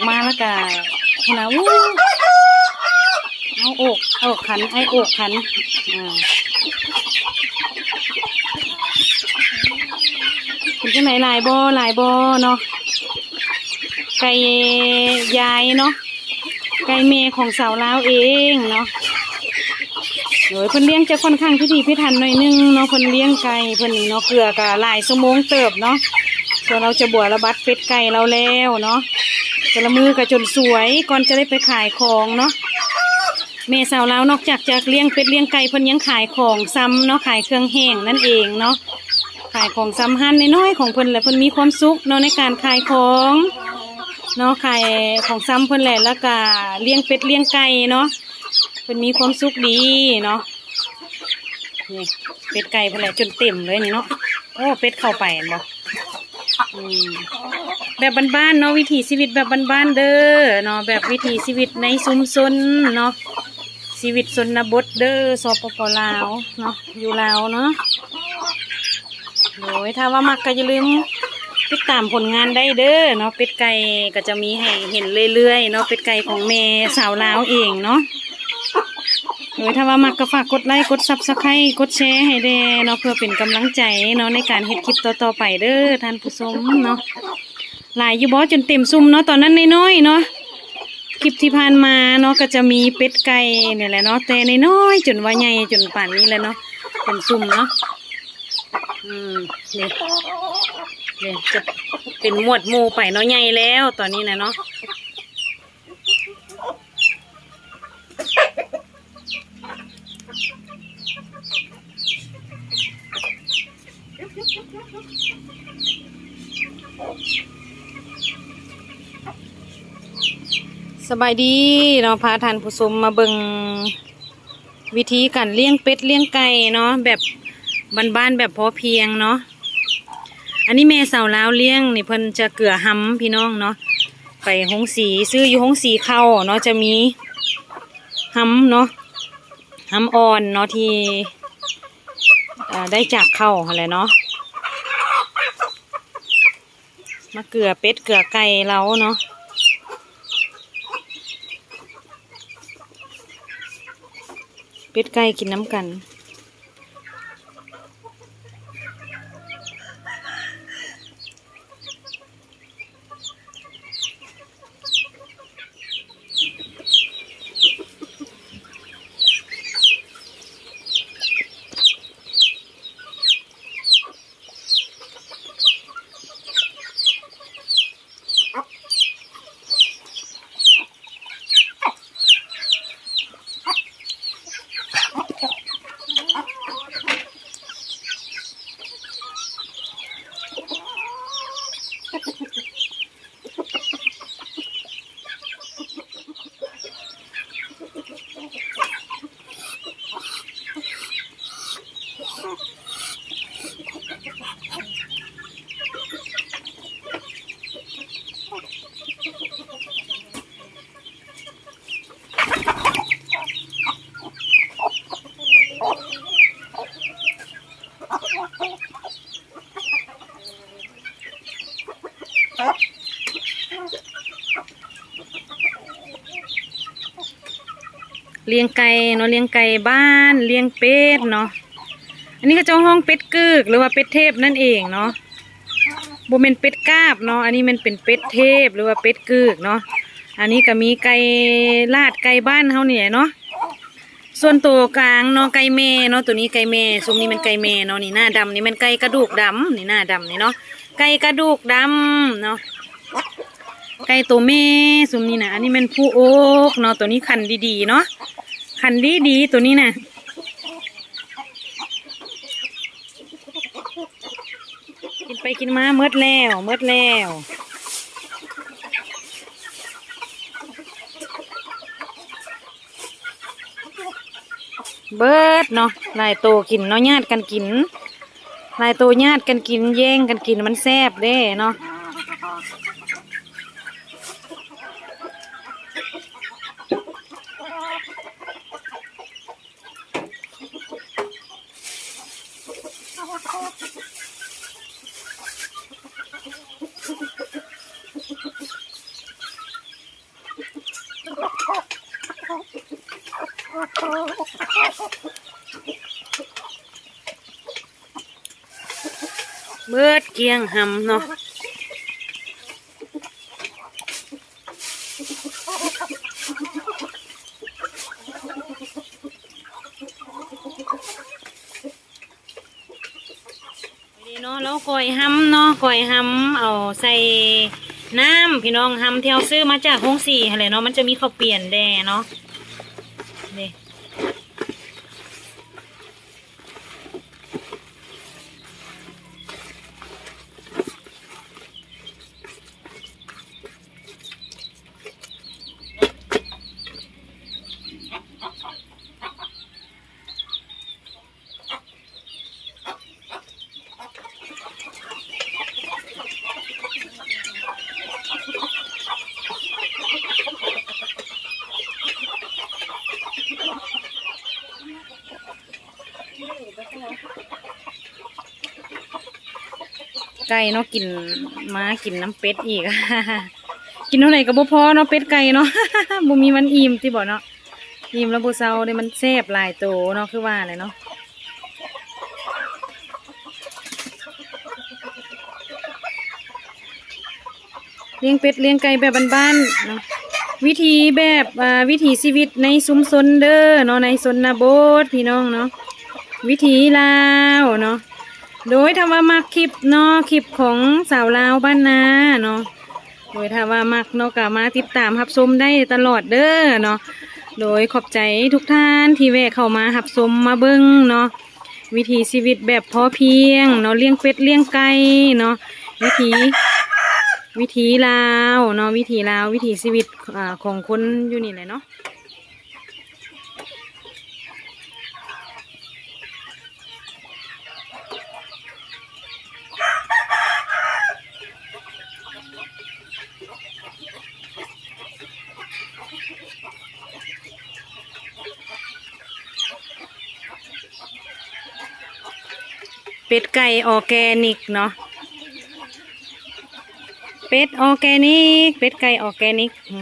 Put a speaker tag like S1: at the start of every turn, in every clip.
S1: อกมาแล้วก็คุณนะวู้เอาอกเอาอกขันไอ้อกขันอ่าเป็นจังไหนหลายบอหลายบอเนาะไก่ยายเนาะไก่เมของสาวลาวเองเนาะโดยเพิ่นเลี้ยงจะค่อนข้างพิถีพิถันหน่อยนึงเนาะเพิ่นเลี้ยงไก่เพิ่นนี่เนาะเกลือกะหลายชั่วโมงเติบเนาะส่วนเราจะบวชระบัดเป็ดไก่เราแล้วเนาะ แต่ละมือก็จนสวยก่อนจะได้ไปขายของเนาะเมสาวลาวนอกจากจะเลี้ยงเป็ดเลี้ยงไก่เพิ่นยังขายของซ้ำเนาะขายเครื่องแห้งนั่นเองเนาะขายของซ้ำหั่นน้อยๆของเพิ่นแหละเพิ่นมีความสุขเนาะในการขายของเนาะขายของซ้ำเพิ่นแหละแล้วก็เลี้ยงเป็ดเลี้ยงไก่เนาะเพิ่นมีความสุขดีเนาะนี่เป็ดไก่เพิ่นแหละจนเต็มเลยนี่เนาะโอ้เป็ดเข้าไปเนบ่อืม แบบบ้านๆเนาะวิถีชีวิตแบบบ้านๆเด้อเนาะแบบวิถีชีวิตในชุมชนเนาะชีวิตชนบทเด้อสปปลาวเนาะอยู่ลาวเนาะโอ้ยถ้าว่ามักก็อย่าลืมติดตามผลงานได้เด้อเนาะเป็ดไก่ก็จะมีให้เห็นเรื่อยๆเนาะเป็ดไก่ของแม่สาวลาวเองเนาะ โดยถ้าว่ามักก็ฝากกดไลค์กดซับสไครต์กดแชร์ให้แด่เนาะเพื่อเป็นกำลังใจเนาะในการเฮ็ดคลิปต่อๆไปเด้อท่านผู้ชมเนาะหลายอยู่บอจนเต็มซุ่มเนาะตอนนั้นน้อยๆเนาะคลิปที่ผ่านมาเนาะก็จะมีเป็ดไก่เนี่ยแหละเนาะแต่น้อยๆจนว่าใหญ่จนป่านนี้แล้วเนาะเป็นซุ่มเนาะอืมเนี่ยเนี่ยจะเป็นหมวดหมู่ไปเนาะใหญ่แล้วตอนนี้นะเนาะ สบายดีเนาะพาท่านผู้ชมมาเบิงวิธีการเลี้ยงเป็ดเลี้ยงไก่เนาะแบบบ้านๆแบบพอเพียงเนาะอันนี้แม่สาวลาวเลี้ยงนี่เพิ่นจะเกลือหำพี่น้องเนาะไปหงสีซื้ออยู่หงสีเข้าเนาะจะมีหำเนาะหำอ่อนเนาะที่ได้จากเข้าอะไรเนาะมาเกลือเป็ดเกลือไก่เราเนาะ เป็ดไก่กินน้ำกัน เลี้ยงไก่เนาะเลี้ยงไก่บ้านเลี้ยงเป็ดเนาะอันนี้ก็จ้าห้องเป็ดกึกหรือว่าเป็ดเทพนั่นเองเนาะโบเป็นเป็ดกาบเนาะอันนี้มันเป็นเป็ดเทพหรือว่าเป็ดกึกเนาะอันนี้ก็มีไก่ลาดไก่บ้านเขาเนี่ยเนาะส่วนตัวกลางเนาะไก่แม่เนาะตัวนี้ไก่แม่ซุ้มนี้มันไก่แม่เนาะนี่หน้าดำนี่มันไก่กระดูกดำนี่หน้าดำนี่เนาะไก่กระดูกดำเนาะไก่ตัวแม่ซุ้มนี้นะอันนี้มันผู้โอ๊กเนาะตัวนี้คันดีๆเนาะ คันดีๆตัวนี้นะกินไปกินมาเมดแล้วเมดแล้วเบิดเนาะลายโตกินเนาะญาติกันกินลายโตญาติกันกินแย่งกันกินมันแซ่บเด้เนาะ เบิดเกียงหำเนาะดีเนาะแล้วก่อยหำเนาะก่อยหำเอาใส่น้ำพี่น้องหำที่เราซื้อมาจากห้องสี่อะไรเนาะมันจะมีข้าวเปลี่ยนแดเนาะนี่ ไก่เนาะกินม้ากินน้ำเป็ดอีก กินเท่าไหร่ก็บ่พอเนาะเป็ดไก่เนาะบ่มีมันอิ่มที่บ่เนาะอิ่มแล้วบ่เซาเนี่ยมันแซ่บหลายโตเนาะคือว่าเลยเนาะเลี้ยงเป็ดเลี้ยงไก่แบบบ้านๆเนาะวิธีแบบวิถีชีวิตในชุมชนเด้อเนาะในชนนาบทพี่น้องเนาะวิถีลาวเนาะ โดยถ้าว่ามักคลิปเนาะคลิปของสาวลาวบ้านนาเนาะโดยถ้าว่ามักเนาะก็มาติดตามรับชมได้ตลอดเด้อเนาะโดยขอบใจทุกท่านที่แวะเข้ามารับชมมาเบิ้งเนาะวิถีชีวิตแบบพอเพียงเนาะเลี้ยงเป็ดเลี้ยงไก่เนาะวิถีวิถีลาวเนาะวิถีลาววิถีชีวิตของคนอยู่นี่แหละเนาะ เป็ดไก่ออร์แกนิกเนาะเป็ดออร์แกนิก เป็ดไก่ออร์แกนิกอื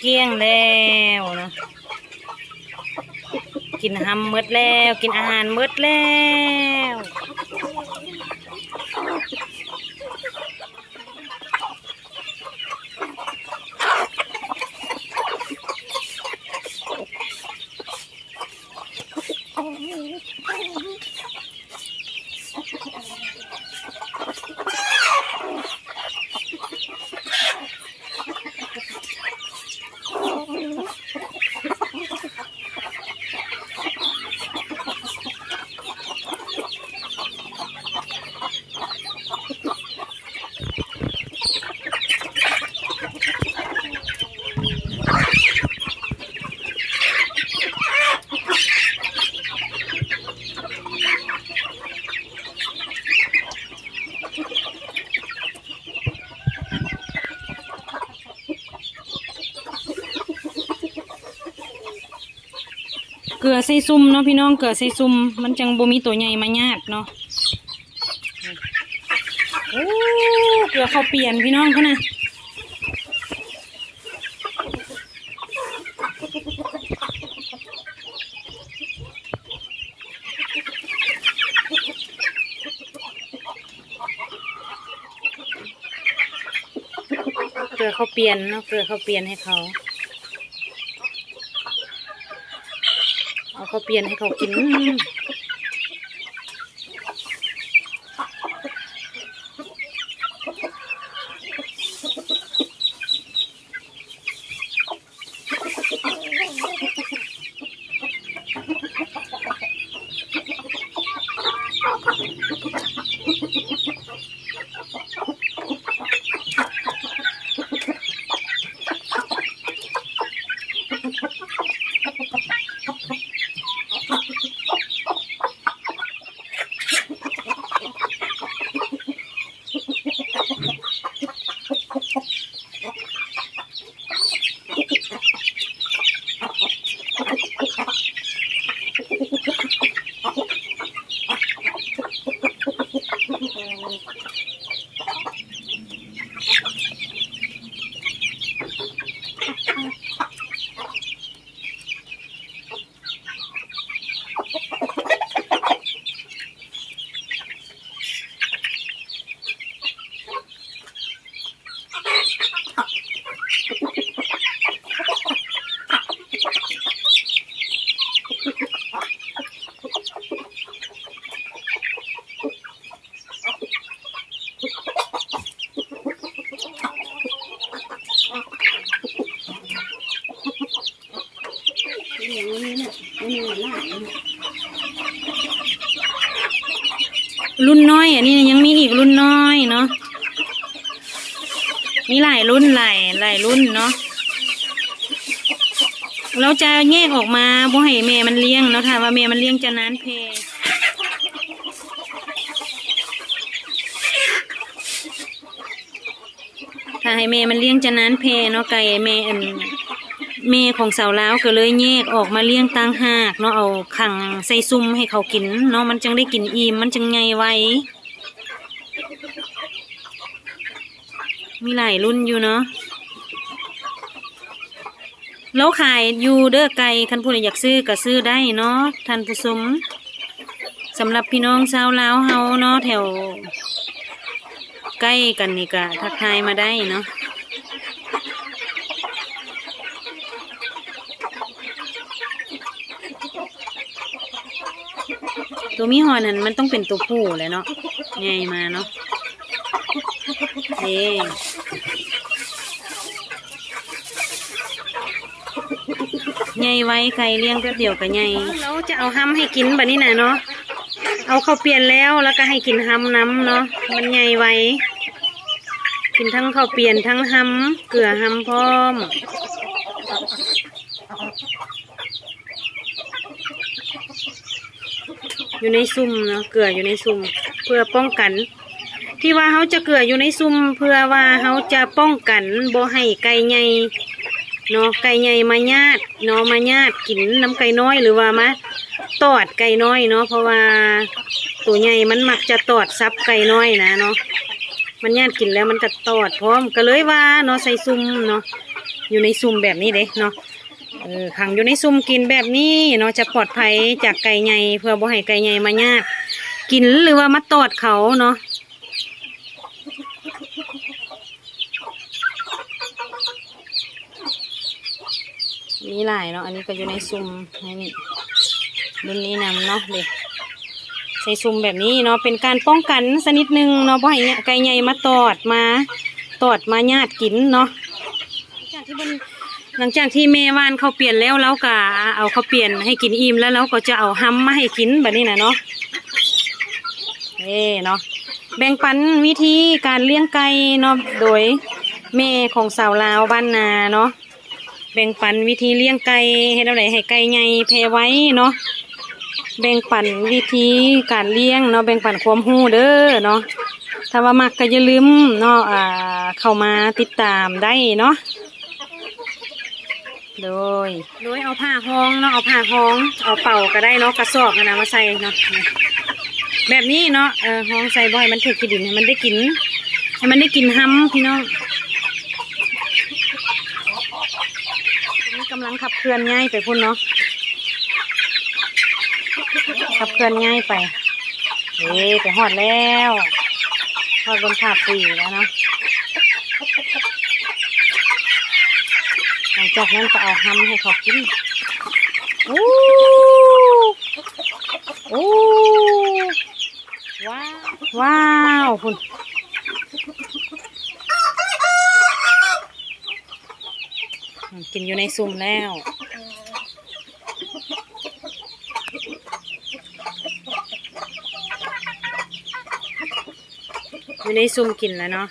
S1: เกี้ยงแล้วนะกินหำมืดแล้ว กินอาหารมืดแล้ว ลือใส่ซุ่มเนาะพี่น้องเกลือใส่ซุ่มมันจังบ่มีตัวใหญ่มาญาติเนาะโอ้เกลือเขาเปลี่ยนพี่น้องเขานะเกลือเขาเปลี่ยนเนาะเกลือเขาเปลี่ยนให้เขา เขาเปลี่ยนให้เขากิน รุ่นน้อย อันนี้ยังมีอีกรุ่นน้อยเนาะมีหลายรุ่นหลายหลายรุ่นเนาะเราจะแยกออกมาบ่ให้แม่มันเลี้ยงเนาะค่ะว่าแม่มันเลี้ยงจะนานเพถ้าให้แม่มันเลี้ยงจะนานเพเนาะไก่แม่อัน แม่ของสาวลาวก็เลยแยกออกมาเลี้ยงต่างหากเนาะเอาขังใส่ซุ่มให้เขากินเนาะมันจังได้กินอิ่มมันจังไงไวมีหลายรุ่นอยู่เนาะแล้วขายอยู่เด้อไก่คันผู้ใดอยากซื้อก็ซื้อได้เนาะท่านผู้ชมสำหรับพี่น้องชาวลาวเฮาเนาะแถว ใกล้กันนี่ก็ทักทายมาได้เนาะ ตัวมีหอยนั่นมันต้องเป็นตัวผู้เลยเนาะใหญ่มาเนาะเด้ใหญ่ไว้ไก่เลี้ยงแป๊บเดียวก็ใหญ่แล้วจะเอาห้ำให้กินแบบนี้นะเนาะเอาเขาวเปลี่ยนแล้วแล้วก็ให้กินห้ำน้ำเนาะมันใหญ่ไว้กินทั้งข้าวเปลี่ยนทั้งห้ำเกลือห้ำพร้อม อยู่ในซุ่มเนาะเกลืออยู่ในซุ่มเพื่อป้องกัน ที่ว่าเขาจะเกลืออยู่ในซุ่มเพื่อว่าเขาจะป้องกันบ่ให้ไก่ใหญ่เนาะไก่ใหญ่มาญาติเนาะมาญาติกินน้ำไก่น้อยหรือว่ามาตอดไก่น้อยเนาะเพราะว่าตัวใหญ่มันมักจะตอดซับไก่น้อยนะเนาะมันญาติกินแล้วมันจะตอดพร้อมก็เลยว่าเนาะใส่ซุ่มเนาะอยู่ในซุ่มแบบนี้เด้เนาะ เออขังอยู่ในซุ่มกินแบบนี้เนาะจะปลอดภัยจากไก่ใหญ่เพื่อบ่ให้ไก่ใหญ่มาญาติกินหรือว่ามาตอดเขาเนาะมีหลายเนาะอันนี้ก็อยู่ในซุ่มนี่รุ่นนี้นำเนาะเด็กใส่ซุ่มแบบนี้เนาะเป็นการป้องกันสักนิดนึงเนาะเพราะให้ไก่ใหญ่มาตอดมาตอดมาญาติกินเนาะจากที่มัน หลังจากที่เมวานเขาเปลี่ยนแล้วแล้วก็เอาเขาเปลี่ยนให้กินอิ่มแล้วเราก็จะเอาห้ำมาให้กินแบบนี้นะเนาะเอ้เนาะแบ่งปันวิธีการเลี้ยงไก่เนาะโดยแม่ของสาวลาวบ้านนาเนาะแบ่งปันวิธีเลี้ยงไก่ให้เราไหนให้ไก่ใหญ่แพรไว้เนาะแบ่งปันวิธีการเลี้ยงเนาะแบ่งปันความรู้เด้อเนาะถ้าว่ามักก็อย่าลืมเนาะอ่าเข้ามาติดตามได้เนาะ โดย โดยเอาผ้าห้องเนาะเอาผ้าห้องเอาเป่าก็ได้เนาะกระสอบนะนะมาใส่เนาะแบบนี้เนาะเออห้องใส่บ่อยมันถือขี้ดินให้มันได้กินให้มันได้กินห้ำพี่น้องนี่กำลังขับเคลื่อนง่ายไปพุ่นเนาะขับเคลื่อนง่ายไปเฮ้ไปหอดแล้วหอดบนขาปุ๋ยแล้วเนาะ หลัง จากนั้นก็เอาฮัมให้เขากินโอ้โอ้ว้าวว้าวคุณมันกินอยู่ในซุ่มแล้วอยู่ในซุ่มกินแล้วเนาะ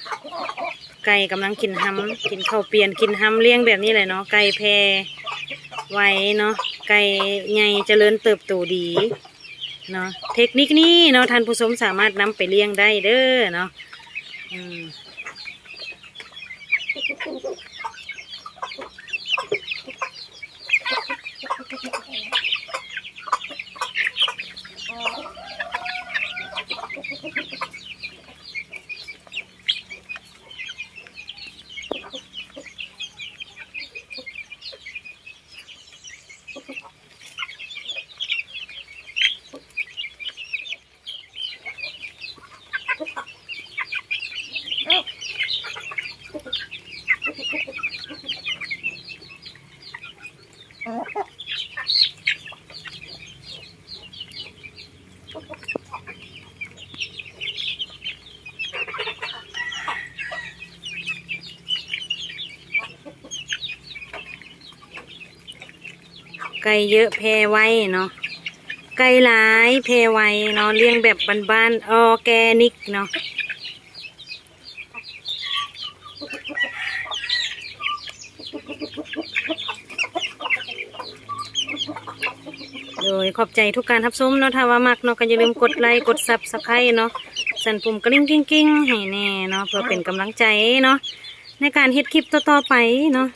S1: ไก่กำลังกินห้ำกินข้าวเปลี่ยนกินห้ำเลี้ยงแบบนี้เลยเนาะไก่แพรไว้เนาะไก่ใหญ่เจริญเติบโตดีเนาะเทคนิคนี้เนาะท่านผู้ชมสามารถนำไปเลี้ยงได้เด้อเนาะอืม ไก่เยอะแพรไว้เนาะไก่หลายแพรไว้เนาะเลี้ยงแบบบ้านๆออแกนิกเนาะโดยขอบใจทุกการทับชมเนาะถ้าว่ามักเนาะก็อย่าลืมกดไลค์กดซับสไครต์เนาะสั่นปุ่มกระลิ่งกิ้งกิ้งให้แน่เนาะเพื่อเป็นกำลังใจเนาะในการเฮ็ดคลิปต่อๆไปเนาะ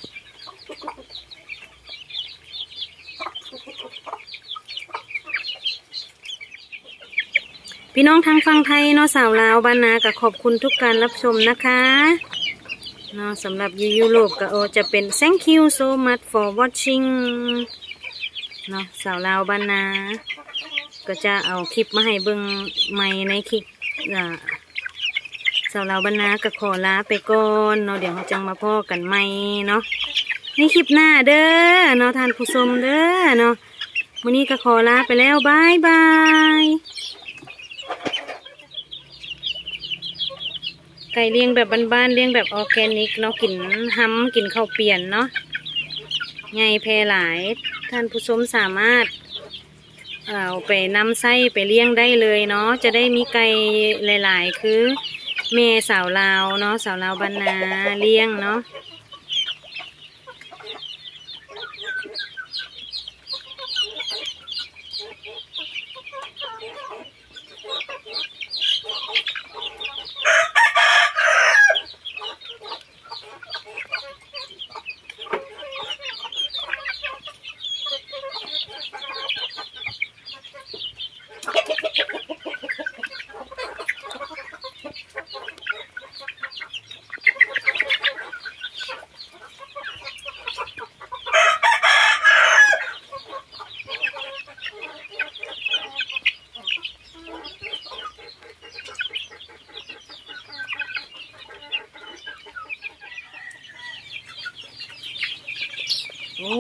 S1: พี่น้องทางฟังไทยเนาะสาวลาวบ้านนาก็ขอบคุณทุกการรับชมนะคะเนาะสำหรับยูยุโรปก็โอจะเป็น thank you so much for watching เนาะสาวลาวบ้านนา ก็จะเอาคลิปมาให้เบิ่งใหม่ในคลิปอ่าสาวลาวบ้านนาก็ขอลาไปก่อนเนาะเดี๋ยวเราจังมาพ่อกันใหม่เนาะในคลิปหน้าเด้อเนาะท่านผู้ชมเด้อเนาะวันนี้ก็ขอลาไปแล้วบายบาย ไก่เลี้ยงแบบบ้านๆเลี้ยงแบบออร์แกนิกเนาะกินห้ำกินข้าวเปลี่ยนเนาะไงแพรหลายท่านผู้ชมสามารถเอาไปนำไส้ไปเลี้ยงได้เลยเนาะจะได้มีไก่หลาย ๆ คือเมสาวลาวเนาะสาวลาวบรรนาเลี้ยงเนาะโอ้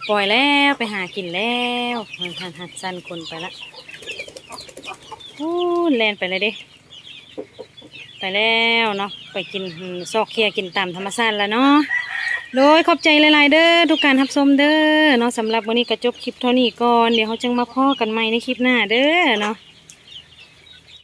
S1: ป ล่อยแล้วไปหากินแล้วหันหันหันสั้นคนไปละโอ้แลนไปเลยเด้ไปแล้วเนาะไปกินซอกเคียกินตามธรรมชาติแล้วเนาะโดยขอบใจหลายๆเด้อทุกการรับชมเด้อเนาะสำหรับวันนี้กระจบคลิปเท่านี้ก่อนเดี๋ยวเขาจึงมาพ่อกันใหม่ในคลิปหน้าเด้อเนาะ